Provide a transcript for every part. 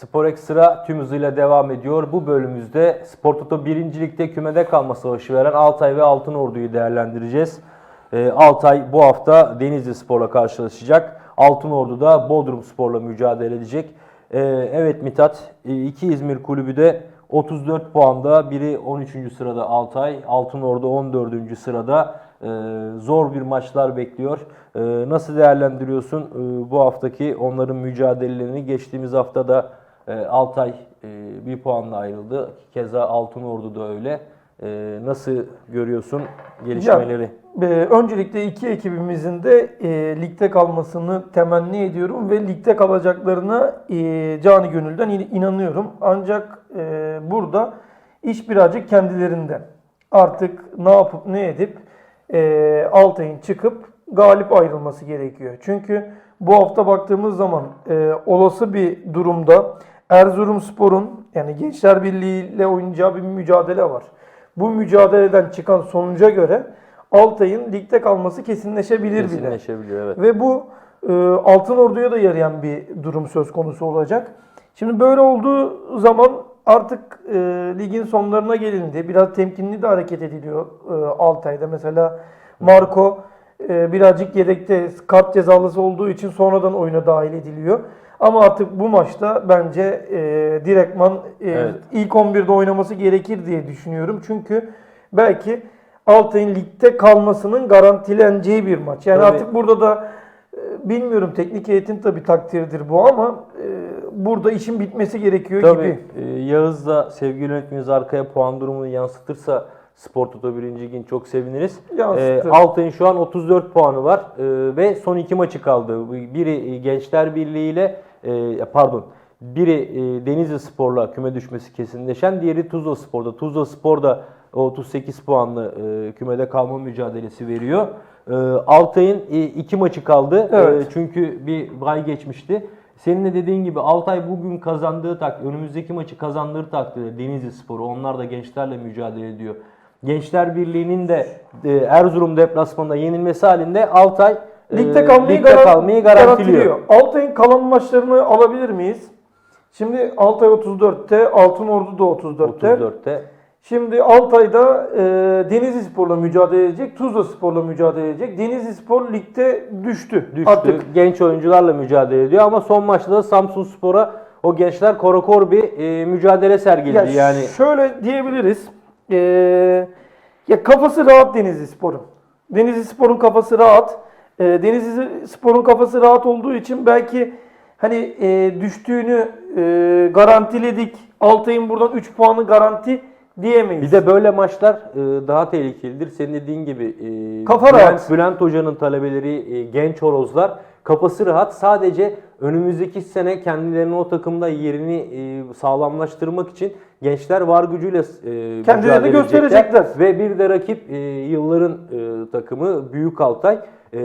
Spor Ekstra tüm hızıyla devam ediyor. Bu bölümümüzde Spor Toto 1. Lig'de kümede kalma savaşı veren Altay ve Altınordu'yu değerlendireceğiz. Ee, Altay bu hafta Denizli Spor'la karşılaşacak. Altınordu da Bodrum Spor'la mücadele edecek. Ee, evet Mithat, e, iki İzmir kulübü de 34 puanda. Biri 13. sırada Altay, Altınordu 14. sırada. Ee, zor bir maçlar bekliyor. Ee, nasıl değerlendiriyorsun ee, bu haftaki onların mücadelelerini? Geçtiğimiz haftada e, Altay e, bir puanla ayrıldı. Keza Altınordu da öyle. Ee, nasıl görüyorsun gelişmeleri? Ee, öncelikle iki ekibimizin de e, ligde kalmasını temenni ediyorum ve ligde kalacaklarına e, canı gönülden in- inanıyorum. Ancak e, burada iş birazcık kendilerinde. Artık ne yapıp ne edip e, Altay'ın çıkıp galip ayrılması gerekiyor. Çünkü bu hafta baktığımız zaman e, olası bir durumda Erzurumspor'un yani Gençler Birliği ile oynayacağı bir mücadele var. Bu mücadeleden çıkan sonuca göre Altay'ın ligde kalması kesinleşebilir bile. Kesinleşebiliyor evet. Ve bu e, Altın Ordu'ya da yarayan bir durum söz konusu olacak. Şimdi böyle olduğu zaman artık e, ligin sonlarına gelindi. Biraz temkinli de hareket ediliyor e, Altay'da. Mesela Marco e, birazcık yedekte kart cezalısı olduğu için sonradan oyuna dahil ediliyor. Ama artık bu maçta bence e, direktman e, Evet. ilk 11'de oynaması gerekir diye düşünüyorum. Çünkü belki Altay'ın ligde kalmasının garantileneceği bir maç. Yani Tabii. artık burada da e, bilmiyorum teknik heyetin tabii takdiridir bu ama e, burada işin bitmesi gerekiyor Tabii gibi. e, Yağız da sevgili yönetmenimiz arkaya puan durumunu yansıtırsa Spor Toto 1. Lig'in çok seviniriz. E, Altay'ın şu an 34 puanı var e, ve son iki maçı kaldı. Biri Gençler Birliği ile e, pardon biri e, Denizli Spor'la küme düşmesi kesinleşen, diğeri Tuzla Spor'da. Tuzla Spor'da o 38 puanlı e, kümede kalma mücadelesi veriyor. E, Altay'ın e, iki maçı kaldı. Evet. E, çünkü bir bay geçmişti. Senin de dediğin gibi Altay bugün kazandığı tak, önümüzdeki maçı kazandığı takdirde Denizli Sporu onlar da gençlerle mücadele ediyor. Gençler Birliği'nin de e, Erzurum deplasmanında yenilmesi halinde Altay e, Ligde kalmayı, ligde garan- kalmayı garantiliyor. Altay'ın kalan maçlarını alabilir miyiz? Şimdi Altay 34'te, Altınordu da 34'te. 34'te. Şimdi Altay'da e, Denizli Spor'la mücadele edecek, Tuzla Spor'la mücadele edecek. Denizli Spor ligde düştü. düştü. Artık Genç oyuncularla mücadele ediyor ama son maçta da Samsun Spor'a o gençler korakor bir e, mücadele sergiledi. Ya yani şöyle diyebiliriz. Ee, ya kafası rahat Denizli Spor'un. Denizli Spor'un kafası rahat. Ee, Denizli Spor'un kafası rahat olduğu için belki hani e, düştüğünü e, garantiledik. Altay'ın buradan 3 puanı garanti diyemeyiz. Bir de böyle maçlar e, daha tehlikelidir. Senin dediğin gibi e, Kafa Bülent, rahat. Bülent Hoca'nın talebeleri e, genç horozlar kafası rahat. Sadece önümüzdeki sene kendilerinin o takımda yerini e, sağlamlaştırmak için gençler var gücüyle e, Kendilerini gösterecekler. Ve bir de rakip e, yılların e, takımı Büyük Altay. E,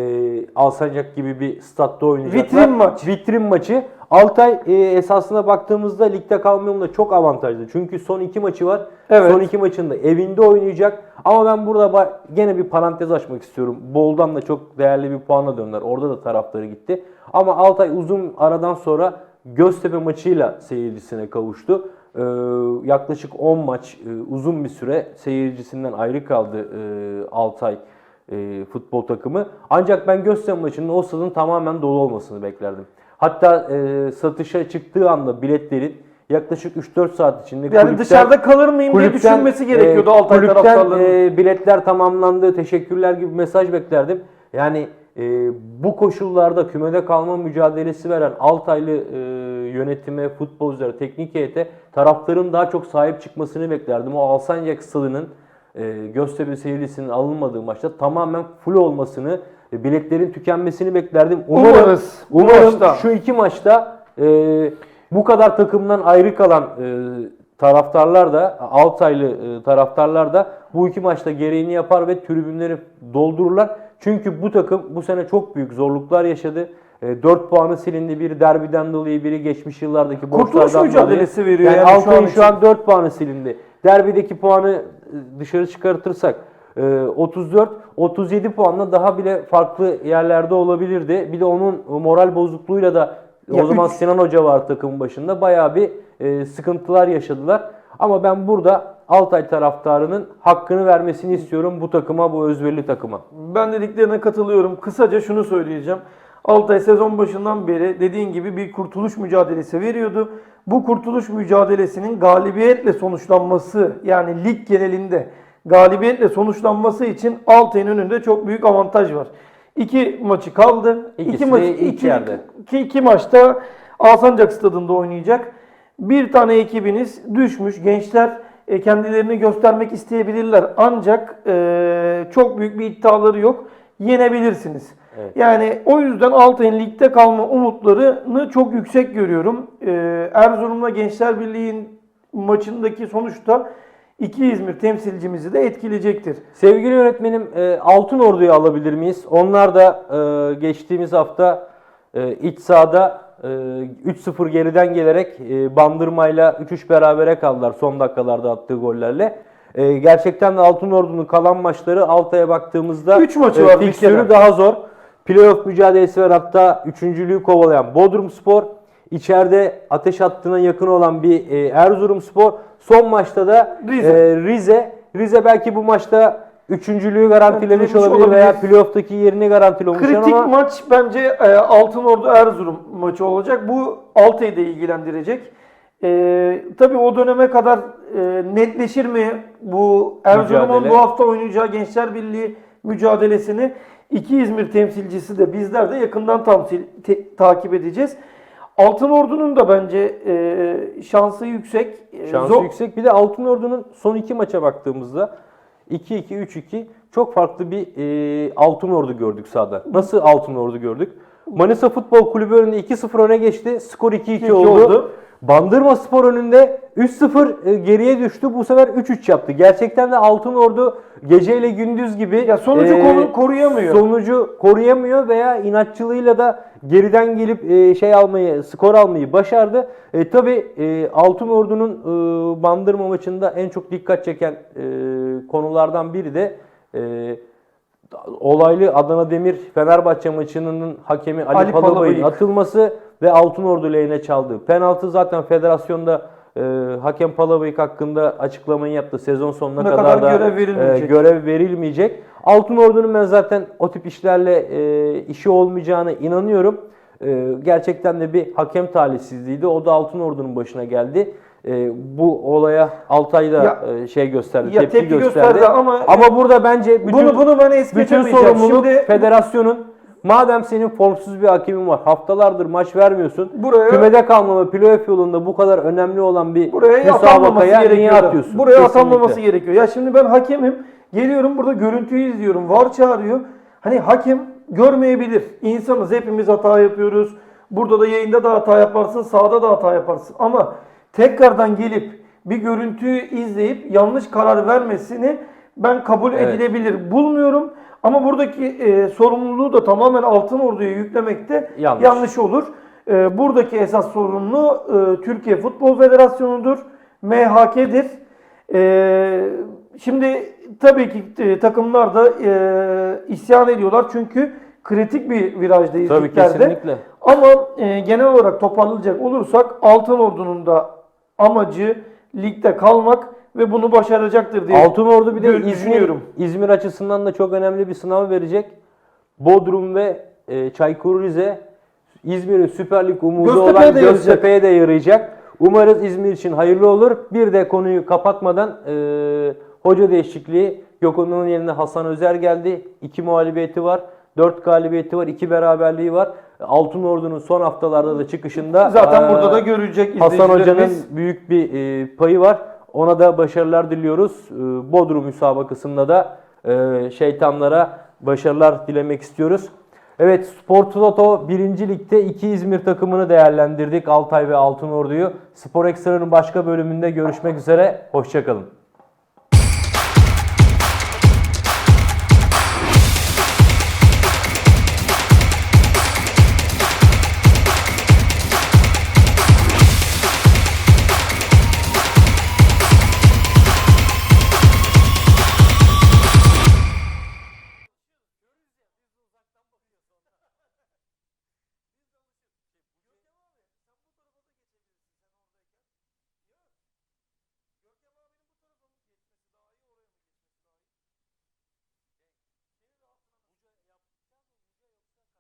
Alsancak gibi bir statta oynayacaklar. Vitrin maç. Vitrin maçı. Altay e, esasına baktığımızda ligde kalma yolunda çok avantajlı. Çünkü son iki maçı var. Evet. Son iki maçında evinde oynayacak. Ama ben burada gene bir parantez açmak istiyorum. Boldan da çok değerli bir puanla döndüler. Orada da taraftarı gitti. Ama Altay uzun aradan sonra Göztepe maçıyla seyircisine kavuştu. Ee, yaklaşık 10 maç e, uzun bir süre seyircisinden ayrı kaldı e, Altay e, futbol takımı. Ancak ben Göztepe maçının o stadın tamamen dolu olmasını beklerdim. Hatta e, satışa çıktığı anda biletlerin yaklaşık 3-4 saat içinde yani kulüpten- dışarıda kalır mıyım diye düşünmesi gerekiyordu e, Altay kulüpten, e, biletler tamamlandı, teşekkürler gibi mesaj beklerdim. Yani e, bu koşullarda kümede kalma mücadelesi veren Altaylı e, yönetime, futbolculara, teknik heyete taraftarın daha çok sahip çıkmasını beklerdim. O Alsancak stadının e, Göztepe seyircisinin alınmadığı maçta tamamen full olmasını, e, biletlerin tükenmesini beklerdim. Umarım, Umarız. Umarım maçta. şu iki maçta e, bu kadar takımdan ayrı kalan e, taraftarlar da Altaylı e, taraftarlar da bu iki maçta gereğini yapar ve tribünleri doldururlar. Çünkü bu takım bu sene çok büyük zorluklar yaşadı. E, 4 puanı silindi. Biri derbiden dolayı, biri geçmiş yıllardaki Kurtuluş borçlardan mücadelesi dolayı. veriyor Yani, yani şu an Altay'ın şu an 4 puanı silindi. Derbideki puanı e, dışarı çıkartırsak e, 34, 37 puanla daha bile farklı yerlerde olabilirdi. Bir de onun moral bozukluğuyla da O Ya zaman üç- Sinan Hoca var takımın başında. Bayağı bir e, sıkıntılar yaşadılar. Ama ben burada Altay taraftarının hakkını vermesini istiyorum bu takıma, bu özverili takıma. Ben dediklerine katılıyorum. Kısaca şunu söyleyeceğim. Altay sezon başından beri dediğin gibi bir kurtuluş mücadelesi veriyordu. Bu kurtuluş mücadelesinin galibiyetle sonuçlanması yani lig genelinde galibiyetle sonuçlanması için Altay'ın önünde çok büyük avantaj var. İki maçı kaldı. İkisi iki maçı ilk iki, yerde. iki, iki maçta Alsancak stadında oynayacak. Bir tane ekibiniz düşmüş. Gençler e, kendilerini göstermek isteyebilirler. Ancak e, çok büyük bir iddiaları yok. Yenebilirsiniz. Evet. Yani o yüzden Altay'ın ligde kalma umutlarını çok yüksek görüyorum. E, Erzurum'la Gençler Birliği'nin maçındaki sonuçta iki İzmir temsilcimizi de etkileyecektir. Sevgili yönetmenim e, Altın Ordu'yu alabilir miyiz? Onlar da e, geçtiğimiz hafta e, iç sahada e, 3-0 geriden gelerek e, Bandırma'yla 3-3 berabere kaldılar son dakikalarda attığı gollerle. E, gerçekten de Altın Ordu'nun kalan maçları Altay'a baktığımızda Üç maçı var bir fikstürü daha zor. Playoff mücadelesi var hatta üçüncülüğü kovalayan Bodrum Spor. İçeride ateş hattına yakın olan bir e, Erzurum Spor. Son maçta da Rize. e, Rize. Rize belki bu maçta üçüncülüğü garantilemiş Garantilemiş olabilir veya playoff'taki yerini garantilemiş Kritik ama maç bence e, Altın Ordu Erzurum maçı olacak. Bu Altay'ı da ilgilendirecek. E, tabii o döneme kadar e, netleşir mi bu Erzurum'un bu hafta oynayacağı Gençler Birliği mücadelesini iki İzmir temsilcisi de bizler de yakından tamsil, te- takip edeceğiz. Altın Ordu'nun da bence e, şansı yüksek. E, şansı zor- yüksek. Bir de Altın Ordu'nun son iki maça baktığımızda 2-2, 3-2 çok farklı bir e, Altın Ordu gördük sahada. Nasıl Altın Ordu gördük? Manisa Futbol Kulübü önünde 2-0 öne geçti. Skor 2-2 2-2 oldu. oldu. Bandırma Spor önünde 3-0 e, geriye düştü. Bu sefer 3-3 yaptı. Gerçekten de Altın Ordu geceyle gündüz gibi Ya sonucu e, koru- koruyamıyor. Sonucu koruyamıyor veya inatçılığıyla da geriden gelip e, şey almayı, skor almayı başardı. E, Tabi Altın Ordu'nun e, Bandırma maçında en çok dikkat çeken e, konulardan biri de e, olaylı Adana Demir Fenerbahçe maçının hakemi Ali, Ali Palabay'ın atılması ve Altın Ordu lehine çaldığı penaltı zaten federasyonda e, hakem Palabayık hakkında açıklamayı yaptı. Sezon sonuna Ne kadar, kadar da görev verilmeyecek. e, görev verilmeyecek. Altın Ordu'nun ben zaten o tip işlerle e, işi olmayacağına inanıyorum. E, gerçekten de bir hakem talihsizliğiydi. O da Altın Ordu'nun başına geldi. E, bu olaya Altay'da Ya- e, şey gösterdi, Ya tepki, tepki gösterdi. gösterdi ama- ama burada bence bütün bunu bunu ben es bütün sorumluluk Şimdi federasyonun. Madem senin formsuz bir hakemin var, haftalardır maç vermiyorsun. Buraya- kümede kalma ve playoff yolunda bu kadar önemli olan bir Buraya müsabakaya niye atıyorsun? Buraya Kesinlikle. atanmaması gerekiyor. Ya şimdi ben hakemim. Geliyorum burada görüntüyü izliyorum. VAR çağırıyor. Hani hakem görmeyebilir. İnsanız hepimiz hata yapıyoruz. Burada da yayında da hata yaparsın, sahada da hata yaparsın. Ama tekrardan gelip bir görüntüyü izleyip yanlış karar vermesini ben kabul Evet. edilebilir bulmuyorum. Ama buradaki e, sorumluluğu da tamamen Altın Ordu'ya yüklemekte Yanlış. yanlış olur. E, buradaki esas sorumlu e, Türkiye Futbol Federasyonu'dur. MHK'dir. E, şimdi tabii ki e, takımlar da e, isyan ediyorlar çünkü kritik bir virajdayız Tabii liglerde. kesinlikle. Ama e, genel olarak toparlayacak olursak Altın Ordu'nun da amacı ligde kalmak ve bunu başaracaktır diye Altın Ordu bir de İzmir, düşünüyorum. İzmir açısından da çok önemli bir sınav verecek. Bodrum ve e, Çaykur Rize İzmir'in Süper Lig umudu Göztepe'ye olan. Göztepe'ye de yarayacak. Umarız İzmir için hayırlı olur. Bir de konuyu kapatmadan e, hoca değişikliği Gökhan'ın yerine Hasan Özer geldi. İki muhalefeti var. Dört galibiyeti var. iki beraberliği var. Altın Ordu'nun son haftalarda da çıkışında Zaten e, burada da görecek Hasan Hoca'nın büyük bir e, payı var. Ona da başarılar diliyoruz. E, Bodrum müsabakasında da e, şeytanlara başarılar dilemek istiyoruz. Evet Spor Toto 1. Lig'de iki İzmir takımını değerlendirdik. Altay ve Altın Ordu'yu. Spor Ekstra'nın başka bölümünde görüşmek üzere. Hoşçakalın.